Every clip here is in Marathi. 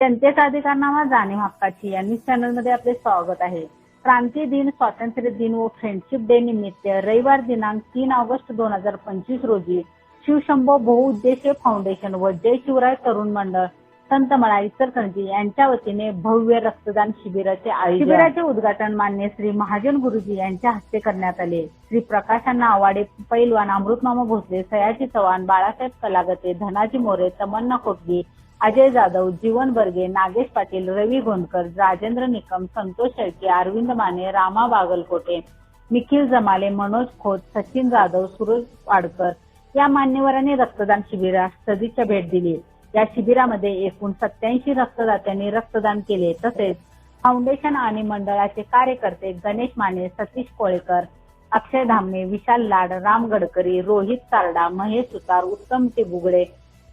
जनतेचा अधिकारनामा जाणीव हक्काची. या न्यूज चॅनलमध्ये आपले स्वागत आहे. क्रांती दिन स्वातंत्र्य दिन व फ्रेंडशिप डे निमित्त रविवार दिनांक तीन ऑगस्ट दोन हजार पंचवीस रोजी शिवशंभो बहुउद्देशीय फाउंडेशन व जय शिवराय तरुण मंडळ संतमळा इचलकरंजी यांच्या वतीने भव्य रक्तदान शिबिराचे आयोजन. शिबिराचे उद्घाटन मान्य श्री महाजन गुरुजी यांच्या हस्ते करण्यात आले. श्री प्रकाशांना आवाडे पैलवान अमृतमामा भोसले सयाजी चव्हाण बाळासाहेब कलागते धनाजी मोरे तमन्ना कोटगी अजय जाधव जीवन बर्गे नागेश पाटील रवी गोंदकर राजेंद्र निकम संतोष शेळके अरविंद माने रामा बागलकोटे निखिल जमाले मनोज खोत सचिन जाधव सुरज वाडकर या मान्यवरांनी रक्तदान शिबिरास सदिच्छा भेट दिली. या शिबिरामध्ये एकूण सत्याऐंशी रक्तदात्यांनी रक्तदान केले. तसेच फाउंडेशन आणि मंडळाचे कार्यकर्ते गणेश माने सतीश कोळेकर अक्षय धामणे विशाल लाड राम गडकरी रोहित सारडा महेश सुतार उत्तम टिबुगडे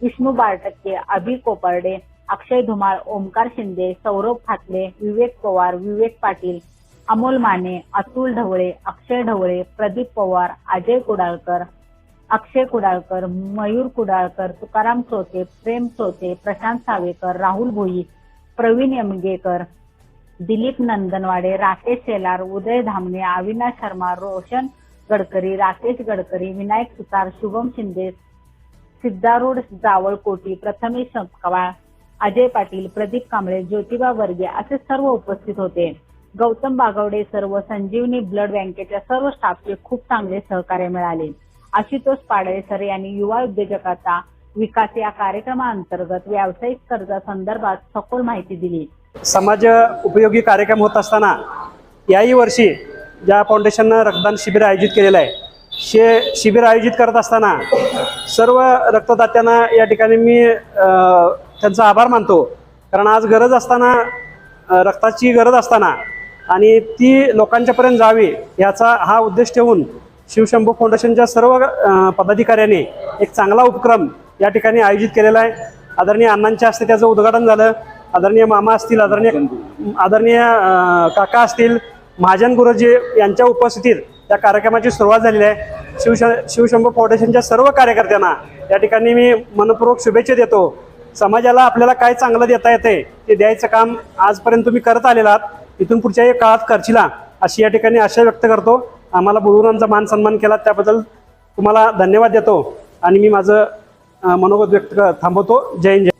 विष्णू बारटक्के अभि कोपर्डे अक्षय धुमाळ ओमकार शिंदे सौरभ फाटले विवेक पवार विवेक पाटील अमोल माने अतुल ढवळे अक्षय ढवळे प्रदीप पवार अजय कुडाळकर अक्षय कुडाळकर मयूर कुडाळकर तुकाराम चोते प्रेम चोते प्रशांत सावेकर राहुल भोई प्रवीण यमगेकर दिलीप नंदनवाडे राकेश शेलार उदय धामणे अविनाश शर्मा रोशन गडकरी राकेश गडकरी विनायक सुतार शुभम शिंदे सिद्धारूढ जावळकोटी प्रथमेश संकवाळ अजय पाटील प्रदीप कांबळे ज्योतिबा वर्गे असे सर्व उपस्थित होते. गौतम बागवडे सर्व संजीवनी ब्लड बँकेच्या सर्व स्टाफचे खूप चांगले सहकार्य मिळाले. आशुतोष पाडळे सर यांनी युवा उद्योजकाचा विकास या कार्यक्रमाअंतर्गत व्यावसायिक कर्जासंदर्भात सखोल माहिती दिली. समाज उपयोगी कार्यक्रम होत असताना याही वर्षी ज्या फाउंडेशननं रक्तदान शिबिर आयोजित केलेलं आहे शे शिबिर आयोजित करत असताना सर्व रक्तदात्यांना या ठिकाणी मी त्यांचा आभार मानतो. कारण आज गरज असताना रक्ताची गरज असताना आणि ती लोकांच्यापर्यंत जावी याचा हा उद्देश ठेवून शिवशंभू फाउंडेशनच्या सर्व पदाधिकाऱ्यांनी एक चांगला उपक्रम या ठिकाणी आयोजित केलेला आहे. आदरणीय अण्णांच्या हस्ते त्याचं उद्घाटन झालं. आदरणीय मामा असतील आदरणीय आदरणीय काका असतील महाजन गुरुजी यांच्या उपस्थितीत या कार्यक्रमाची सुरुवात झालेली आहे. शिवश शिवशंभू फाउंडेशनच्या सर्व कार्यकर्त्यांना या ठिकाणी मी मनपूर्वक शुभेच्छा देतो. समाजाला आपल्याला काय चांगलं देता येते ते द्यायचं काम आजपर्यंत तुम्ही करत आलेला आहात. इथून पुढच्याही काळात करशीला अशी या ठिकाणी आशा व्यक्त करतो. आम्हाला बोलून आमचा मान सन्मान केला त्याबद्दल तुम्हाला धन्यवाद देतो. आणि मी माझं मनोगत व्यक्त क- थांबवतो. जय जय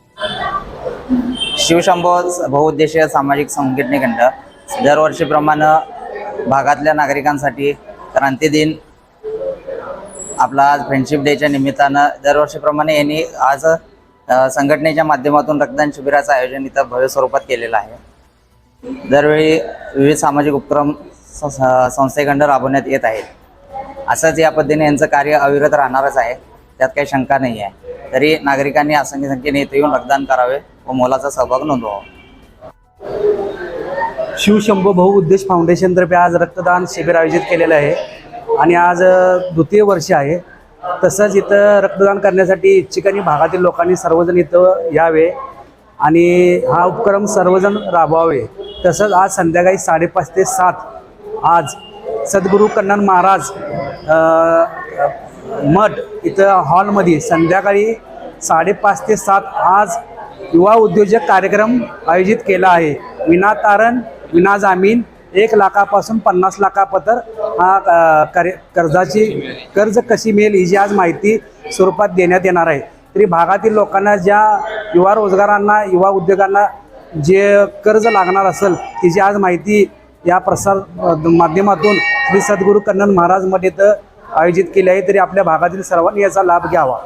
शिवशंभो बहुउद्देशीय सामाजिक संघटनेकडं दरवर्षीप्रमाणे भागातल्या नागरिकांसाठी क्रांती दिन. आपला आज फ्रेंडशिप डेच्या निमित्तानं दरवर्षीप्रमाणे यांनी आज संघटनेच्या माध्यमातून रक्तदान शिबिराचं आयोजन इथं भव्य स्वरूपात केलेलं आहे. दरवेळी विविध सामाजिक उपक्रम स- संस्थेकडं राबवण्यात येत आहेत. असंच या पद्धतीने यांचं कार्य अविरत राहणारच आहे. त्यात काही शंका नाही आहे. तरी नागरिकांनी असंख्य संख्येने इथे येऊन रक्तदान करावे व मोलाचा सहभाग नोंदवावा. शिवशंभो बहुउद्देश फाउंडेशनतर्फे आज रक्तदान शिबिर आयोजित केलेलं आहे. आणि आज द्वितीय वर्ष आहे. तसंच इथं रक्तदान करण्यासाठी इच्छिकांनी भागातील लोकांनी सर्वजण इथं यावे. आणि हा उपक्रम सर्वजण राबवावे. तसंच आज संध्याकाळी साडेपाच ते सात आज सद्गुरू कन्नन महाराज मठ इथं हॉलमध्ये संध्याकाळी साडेपाच ते सात आज युवा उद्योजक कार्यक्रम आयोजित केला आहे. विनातारण विना जामीन एक लाखापासून पन्नास लाखापर्यंत हा कर्जाची कर्ज कशी मिळेल ही जी आज माहिती स्वरूपात देण्यात येणार आहे. तरी भागातील लोकांना ज्या युवा रोजगारांना युवा उद्योगांना जे कर्ज लागणार असेल तिची आज माहिती या प्रसार माध्यमातून श्री सद्गुरू कन्नन महाराजमध्ये आयोजित केली आहे तरी आपल्या भागातील सर्वांनी याचा लाभ घ्यावा.